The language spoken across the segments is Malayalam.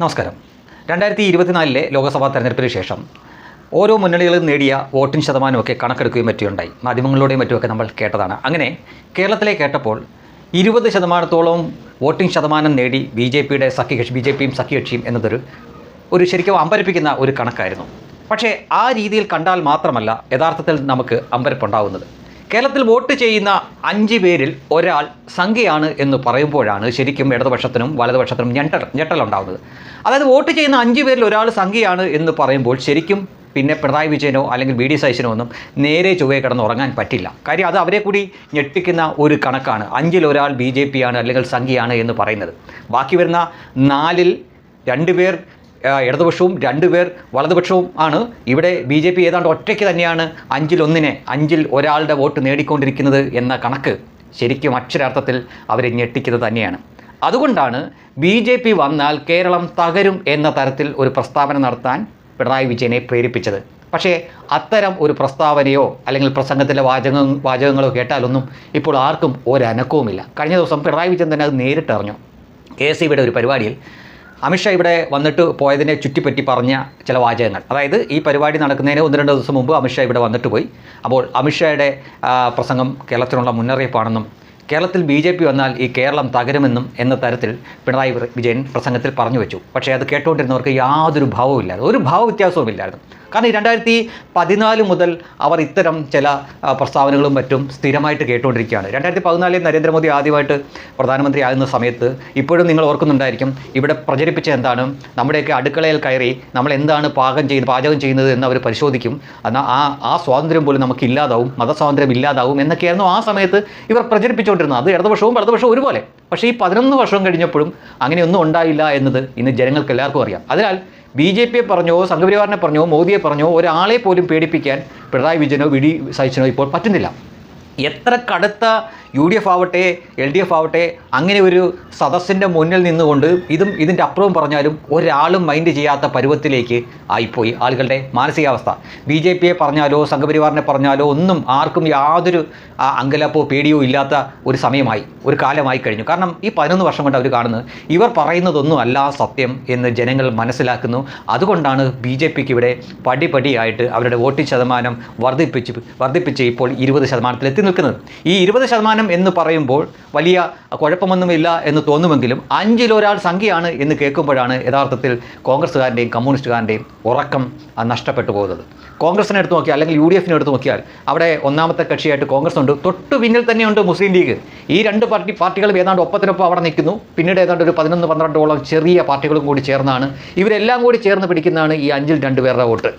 നമസ്കാരം. രണ്ടായിരത്തി ഇരുപത്തിനാലിലെ ലോക്സഭാ തെരഞ്ഞെടുപ്പിന് ശേഷം ഓരോ മുന്നണികളും നേടിയ വോട്ടിംഗ് ശതമാനമൊക്കെ കണക്കെടുക്കുകയും മറ്റുണ്ടായി മാധ്യമങ്ങളിലൂടെയും മറ്റുമൊക്കെ നമ്മൾ കേട്ടതാണ്. അങ്ങനെ കേരളത്തിലെ കേട്ടപ്പോൾ ഇരുപത് ശതമാനത്തോളം വോട്ടിംഗ് ശതമാനം നേടി ബി ജെ പിയുടെ സഖ്യകക്ഷി ബി ജെ പിയും സഖ്യകക്ഷിയും എന്നതൊരു ഒരു ശരിക്കും അമ്പരപ്പിക്കുന്ന ഒരു കണക്കായിരുന്നു. പക്ഷേ ആ രീതിയിൽ കണ്ടാൽ മാത്രമല്ല യഥാർത്ഥത്തിൽ നമുക്ക് അമ്പരപ്പുണ്ടാവുന്നത്. കേരളത്തിൽ വോട്ട് ചെയ്യുന്ന അഞ്ച് പേരിൽ ഒരാൾ സംഖ്യയാണ് എന്ന് പറയുമ്പോഴാണ് ശരിക്കും ഇടതുപക്ഷത്തിനും വലതുപക്ഷത്തിനും ഞെട്ടൽ ഞെട്ടലുണ്ടാവുന്നത് അതായത് വോട്ട് ചെയ്യുന്ന അഞ്ച് പേരിൽ ഒരാൾ സംഖ്യയാണ് എന്ന് പറയുമ്പോൾ ശരിക്കും പിന്നെ പിണറായി വിജയനോ അല്ലെങ്കിൽ ബി ഡി സൈസിനോ ഒന്നും നേരെ ചൊവ്വേ കിടന്ന് ഉറങ്ങാൻ പറ്റില്ല. കാര്യം അത് അവരെ കൂടി ഞെട്ടിക്കുന്ന ഒരു കണക്കാണ്. അഞ്ചിൽ ഒരാൾ ബി ജെ പി ആണ് അല്ലെങ്കിൽ സംഖ്യയാണ് എന്ന് പറയുന്നത്. ബാക്കി വരുന്ന നാലിൽ രണ്ടുപേർ ഇടതുപക്ഷവും രണ്ടുപേർ വലതുപക്ഷവും ആണ്. ഇവിടെ ബി ജെ പി ഏതാണ്ട് ഒറ്റയ്ക്ക് തന്നെയാണ് അഞ്ചിലൊന്നിനെ അഞ്ചിൽ ഒരാളുടെ വോട്ട് നേടിക്കൊണ്ടിരിക്കുന്നത് എന്ന കണക്ക് ശരിക്കും അക്ഷരാർത്ഥത്തിൽ അവരെ ഞെട്ടിക്കുന്നത് തന്നെയാണ്. അതുകൊണ്ടാണ് ബി ജെ പി വന്നാൽ കേരളം തകരും എന്ന തരത്തിൽ ഒരു പ്രസ്താവന നടത്താൻ പിണറായി വിജയനെ പ്രേരിപ്പിച്ചത്. പക്ഷേ അത്തരം ഒരു പ്രസ്താവനയോ അല്ലെങ്കിൽ പ്രസംഗത്തിലെ വാചക വാചകങ്ങളോ കേട്ടാലൊന്നും ഇപ്പോൾ ആർക്കും ഒരനക്കവുമില്ല. കഴിഞ്ഞ ദിവസം പിണറായി വിജയൻ തന്നെ അത് നേരിട്ടറിഞ്ഞു. കെ എസ് ഒരു പരിപാടിയിൽ അമിത്ഷാ ഇവിടെ വന്നിട്ട് പോയതിനെ ചുറ്റിപ്പറ്റി പറഞ്ഞ ചില വാചകങ്ങൾ. അതായത് ഈ പരിപാടി നടക്കുന്നതിന് ഒന്ന് രണ്ട് ദിവസം മുമ്പ് അമിത്ഷാ ഇവിടെ വന്നിട്ട് പോയി. അപ്പോൾ അമിത്ഷായുടെ പ്രസംഗം കേരളത്തിനുള്ള മുന്നറിയിപ്പാണെന്നും കേരളത്തിൽ ബി ജെ പി വന്നാൽ ഈ കേരളം തകരുമെന്നും എന്ന തരത്തിൽ പിണറായി വിജയൻ പ്രസംഗത്തിൽ പറഞ്ഞു വെച്ചു. പക്ഷേ അത് കേട്ടുകൊണ്ടിരുന്നവർക്ക് യാതൊരു ഭാവവും ഇല്ലായിരുന്നു ഒരു ഭാവ വ്യത്യാസവും ഇല്ലായിരുന്നു കാരണം ഈ രണ്ടായിരത്തി പതിനാല് മുതൽ അവർ ഇത്തരം ചില പ്രസ്താവനകളും മറ്റും സ്ഥിരമായിട്ട് കേട്ടുകൊണ്ടിരിക്കുകയാണ്. രണ്ടായിരത്തി പതിനാലിൽ നരേന്ദ്രമോദി ആദ്യമായിട്ട് പ്രധാനമന്ത്രി ആകുന്ന സമയത്ത് ഇപ്പോഴും നിങ്ങൾ ഓർക്കുന്നുണ്ടായിരിക്കും ഇവിടെ പ്രചരിപ്പിച്ച എന്താണ്? നമ്മുടെയൊക്കെ അടുക്കളയിൽ കയറി നമ്മൾ എന്താണ് പാകം ചെയ്യുന്നത് പാചകം ചെയ്യുന്നത് എന്ന് അവർ പരിശോധിക്കും. എന്നാൽ ആ ആ സ്വാതന്ത്ര്യം പോലും നമുക്ക് ഇല്ലാതാവും മതസ്വാതന്ത്ര്യം ഇല്ലാതാവും എന്നൊക്കെയായിരുന്നു ആ സമയത്ത് ഇവർ പ്രചരിപ്പിച്ചുകൊണ്ടിരുന്നത്. അത് ഇടതുപക്ഷവും വലതുപക്ഷവും ഒരുപോലെ. പക്ഷേ ഈ പതിനൊന്ന് വർഷം കഴിഞ്ഞപ്പോഴും അങ്ങനെയൊന്നും ഉണ്ടായില്ല എന്നത് ഇന്ന് ജനങ്ങൾക്ക് എല്ലാവർക്കും അറിയാം. അതിനാൽ ബി ജെ പിയെ പറഞ്ഞോ സംഘപരിവാറിനെ പറഞ്ഞോ മോദിയെ പറഞ്ഞോ ഒരാളെ പോലും പേടിപ്പിക്കാൻ പിണറായി വിജയനോ വി ഡി സഹിച്ചനോ ഇപ്പോൾ പറ്റുന്നില്ല. എത്ര കടുത്ത യു ഡി എഫ് ആവട്ടെ എൽ ഡി എഫ് ആവട്ടെ അങ്ങനെ ഒരു സദസ്സിന്റെ മുന്നിൽ നിന്നുകൊണ്ട് ഇതും ഇതിന്റെ അപ്പുറവും പറഞ്ഞാലും ഒരാളും മൈൻഡ് ചെയ്യാത്ത പരുവത്തിലേക്ക് ആയിപ്പോയി. ആളുകളുടെ മാനസികാവസ്ഥ. ബി ജെ പിയെ പറഞ്ഞാലോ സംഘപരിവാറിനെ പറഞ്ഞാലോ ഒന്നും ആർക്കും യാതൊരു അങ്കലപ്പോ പേടിയോ ഇല്ലാത്ത ഒരു സമയമായി ഒരു കാലമായി കഴിഞ്ഞു. കാരണം ഈ പതിനൊന്ന് വർഷം കൊണ്ട് അവർ കാണുന്നത് ഇവർ പറയുന്നതൊന്നും അല്ല സത്യം എന്ന് ജനങ്ങൾ മനസ്സിലാക്കുന്നു. അതുകൊണ്ടാണ് ബി ജെ പിക്ക് ഇവിടെ പടിപടിയായിട്ട് അവരുടെ വോട്ടിംഗ് ശതമാനം വർദ്ധിപ്പിച്ച് വർദ്ധിപ്പിച്ച് ഇപ്പോൾ ഇരുപത് ശതമാനത്തിൽ എത്തി നിൽക്കുന്നത്. ഈ ഇരുപത് ശതമാനം എന്ന് പറയുമ്പോൾ വലിയ കുഴപ്പമൊന്നുമില്ല എന്ന് തോന്നുമെങ്കിലും അഞ്ചിലൊരാൾ സംഖ്യയാണ് എന്ന് കേൾക്കുമ്പോഴാണ് യഥാർത്ഥത്തിൽ കോൺഗ്രസ്സുകാരന്റെയും കമ്മ്യൂണിസ്റ്റുകാരന്റെയും ഉറക്കം നഷ്ടപ്പെട്ടു പോകുന്നത്. കോൺഗ്രസിനെ എടുത്ത് നോക്കിയാൽ അല്ലെങ്കിൽ യു ഡി എഫിനെ എടുത്ത് നോക്കിയാൽ അവിടെ ഒന്നാമത്തെ കക്ഷിയായിട്ട് കോൺഗ്രസ് ഉണ്ട്. തൊട്ടു പിന്നിൽ തന്നെയുണ്ട് മുസ്ലിം ലീഗ്. ഈ രണ്ട് പാർട്ടി പാർട്ടികളും ഏതാണ്ട് ഒപ്പത്തിനൊപ്പം അവിടെ നിൽക്കുന്നു. പിന്നീട് ഏതാണ്ട് ഒരു പതിനൊന്ന് പന്ത്രണ്ടോളം ചെറിയ പാർട്ടികളും കൂടി ചേർന്നാണ്. ഇവരെല്ലാം കൂടി ചേർന്ന് പിടിക്കുന്നതാണ് ഈ അഞ്ചിൽ രണ്ട് പേരുടെ വോട്ട്.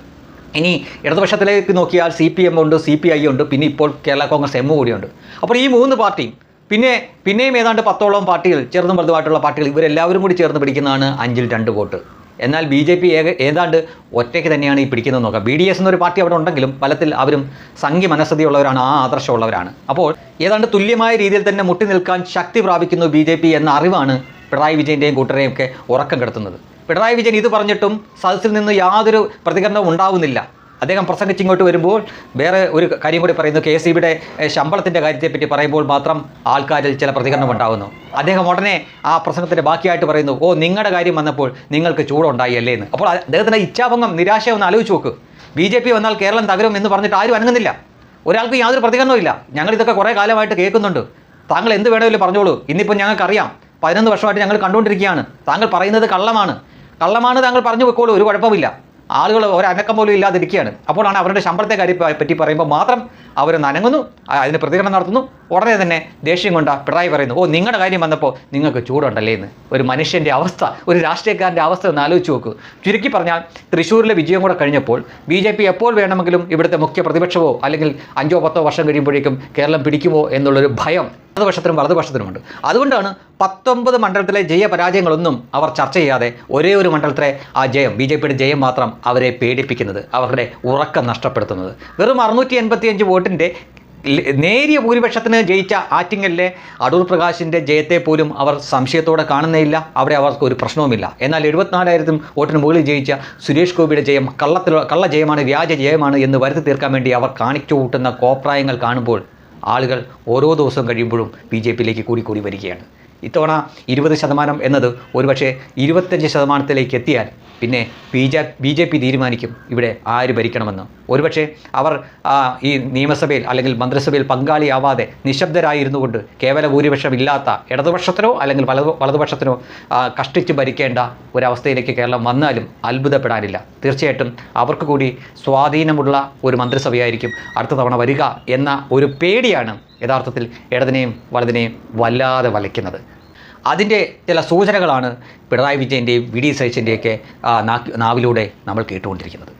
ഇനി ഇടതുപക്ഷത്തിലേക്ക് നോക്കിയാൽ സി പി എം ഉണ്ട് സി പി ഐ ഉണ്ട് പിന്നെ ഇപ്പോൾ കേരള കോൺഗ്രസ് എം കൂടിയുണ്ട്. അപ്പോൾ ഈ മൂന്ന് പാർട്ടിയും പിന്നെ പിന്നെയും ഏതാണ്ട് പത്തോളം പാർട്ടികൾ ചെറുതും വലുതുമായിട്ടുള്ള പാർട്ടികൾ ഇവരെല്ലാവരും കൂടി ചേർന്ന് പിടിക്കുന്നതാണ് അഞ്ചിൽ രണ്ട് വോട്ട്. എന്നാൽ ബി ജെ പി ഏക ഏതാണ്ട് ഒറ്റയ്ക്ക് തന്നെയാണ് ഈ പിടിക്കുന്നത് നോക്കുക. ബി ഡി എസ് എന്നൊരു പാർട്ടി അവിടെ ഉണ്ടെങ്കിലും ഫലത്തിൽ അവരും സംഘി മനസ്ഥിതിയുള്ളവരാണ് ആ ആദർശമുള്ളവരാണ്. അപ്പോൾ ഏതാണ്ട് തുല്യമായ രീതിയിൽ തന്നെ മുട്ടി നിൽക്കാൻ ശക്തി പ്രാപിക്കുന്നു ബി എന്ന അറിവാണ് പിണറായി വിജയന്റെയും കൂട്ടരെയും ഒക്കെ ഉറക്കം കെടുത്തുന്നത്. പിണറായി വിജയൻ ഇത് പറഞ്ഞിട്ടും സദസ്സിൽ നിന്ന് യാതൊരു പ്രതികരണവും ഉണ്ടാവുന്നില്ല. അദ്ദേഹം പ്രസംഗിച്ച് ഇങ്ങോട്ട് വരുമ്പോൾ വേറെ ഒരു കാര്യം കൂടി പറയുന്നു. കെ സി ബിയുടെ ശമ്പളത്തിന്റെ കാര്യത്തെപ്പറ്റി പറയുമ്പോൾ മാത്രം ആൾക്കാരിൽ ചില പ്രതികരണം ഉണ്ടാകുന്നു അദ്ദേഹം ഉടനെ ആ പ്രസംഗത്തിന്റെ ബാക്കിയായിട്ട് പറയുന്നു ഓ നിങ്ങളുടെ കാര്യം വന്നപ്പോൾ നിങ്ങൾക്ക് ചൂടുണ്ടായി അല്ലേ എന്ന്. അപ്പോൾ അദ്ദേഹത്തിന്റെ ഇച്ഛാഭംഗം നിരാശ ഒന്ന് ആലോചിച്ച് നോക്ക്. ബി ജെ പി വന്നാൽ കേരളം തകരും എന്ന് പറഞ്ഞിട്ട് ആരും അനങ്ങുന്നില്ല. ഒരാൾക്ക് യാതൊരു പ്രതികരണവും ഞങ്ങൾ ഇതൊക്കെ കുറേ കാലമായിട്ട് കേൾക്കുന്നുണ്ട്. താങ്കൾ എന്ത് വേണമെങ്കിലും പറഞ്ഞോളൂ. ഇന്നിപ്പോൾ ഞങ്ങൾക്കറിയാം. പതിനൊന്ന് വർഷമായിട്ട് ഞങ്ങൾ കണ്ടുകൊണ്ടിരിക്കുകയാണ്. താങ്കൾ പറയുന്നത് കള്ളമാണ്. കള്ളമാണ് താങ്കൾ പറഞ്ഞു വെക്കോളൂ ഒരു കുഴപ്പമില്ല ആളുകൾ ഒരനക്കം പോലും ഇല്ലാതിരിക്കുകയാണ്. അപ്പോഴാണ് അവരുടെ ശമ്പളത്തെ കാര്യം പറ്റി പറയുമ്പോൾ മാത്രം അവർ നനങ്ങുന്നു അതിന് പ്രതികരണം നടത്തുന്നു. ഉടനെ തന്നെ ദേഷ്യം കൊണ്ട പിണറായി പറയുന്നു ഓ നിങ്ങളുടെ കാര്യം വന്നപ്പോൾ നിങ്ങൾക്ക് ചൂടുണ്ടല്ലേ എന്ന്. ഒരു മനുഷ്യന്റെ അവസ്ഥ ഒരു രാഷ്ട്രീയക്കാരന്റെ അവസ്ഥ ഒന്ന് ആലോചിച്ച് നോക്കൂ. ചുരുക്കി പറഞ്ഞാൽ തൃശ്ശൂരിലെ വിജയം കൂടെ കഴിഞ്ഞപ്പോൾ ബി ജെ പി എപ്പോൾ വേണമെങ്കിലും ഇവിടുത്തെ മുഖ്യ പ്രതിപക്ഷമോ അല്ലെങ്കിൽ അഞ്ചോ പത്തോ വർഷം കഴിയുമ്പോഴേക്കും കേരളം പിടിക്കുമോ എന്നുള്ളൊരു ഭയം ഇടതുപക്ഷത്തിനും വലതുപക്ഷത്തിനുമുണ്ട്. അതുകൊണ്ടാണ് പത്തൊമ്പത് മണ്ഡലത്തിലെ ജയപരാജയങ്ങളൊന്നും അവർ ചർച്ച ചെയ്യാതെ ഒരേ ഒരു മണ്ഡലത്തിലെ ആ ജയം ബി ജെ പിയുടെ ജയം മാത്രം അവരെ പേടിപ്പിക്കുന്നത് അവരുടെ ഉറക്കം നഷ്ടപ്പെടുത്തുന്നത്. വെറും അറുന്നൂറ്റി എൺപത്തിയഞ്ച് വോട്ടിന്റെ നേരിയ ഭൂരിപക്ഷത്തിന് ജയിച്ച ആറ്റിങ്ങലിലെ അടൂർ പ്രകാശിന്റെ ജയത്തെ പോലും അവർ സംശയത്തോടെ കാണുന്നേയില്ല. അവിടെ അവർക്ക് ഒരു പ്രശ്നവുമില്ല. എന്നാൽ എഴുപത്തിനാലായിരത്തും വോട്ടിന് മുകളിൽ ജയിച്ച സുരേഷ് ഗോപിയുടെ ജയം കള്ളത്തിൽ കള്ള ജയമാണ് വ്യാജ ജയമാണ് എന്ന് വരുത്തി തീർക്കാൻ വേണ്ടി അവർ കാണിച്ചു കൂട്ടുന്ന കോപ്രായങ്ങൾ കാണുമ്പോൾ ആളുകൾ ഓരോ ദിവസം കഴിയുമ്പോഴും ബി ജെ പിയിലേക്ക് കൂടി കൂടി വരികയാണ്. ഇത്തവണ ഇരുപത് ശതമാനം എന്നത് ഒരുപക്ഷെ ഇരുപത്തഞ്ച് ശതമാനത്തിലേക്ക് എത്തിയാൽ പിന്നെ B J B J P തീരുമാനിക്കും ഇവിടെ ആര് ഭരിക്കണമെന്ന്. ഒരുപക്ഷെ അവർ ഈ നിയമസഭയിൽ അല്ലെങ്കിൽ മന്ത്രിസഭയിൽ പങ്കാളിയാവാതെ നിശബ്ദരായിരുന്നു കൊണ്ട് കേവല ഭൂരിപക്ഷം ഇല്ലാത്ത ഇടതുപക്ഷത്തിനോ അല്ലെങ്കിൽ വലതു വലതുപക്ഷത്തിനോ കഷ്ടിച്ച് ഭരിക്കേണ്ട ഒരവസ്ഥയിലേക്ക് കേരളം വന്നാലും അത്ഭുതപ്പെടാനില്ല. തീർച്ചയായിട്ടും അവർക്ക് കൂടി സ്വാധീനമുള്ള ഒരു മന്ത്രിസഭയായിരിക്കും അടുത്ത തവണ വരിക എന്ന ഒരു പേടിയാണ് യഥാർത്ഥത്തിൽ ഇടതിനെയും വലതിനെയും വല്ലാതെ വലയ്ക്കുന്നത്. അതിന്റെ ചില സൂചനകളാണ് പിണറായി വിജയന്റെയും വി ഡി സതീശന്റെയൊക്കെ നാവിലൂടെ നമ്മൾ കേട്ടുകൊണ്ടിരിക്കുന്നത്.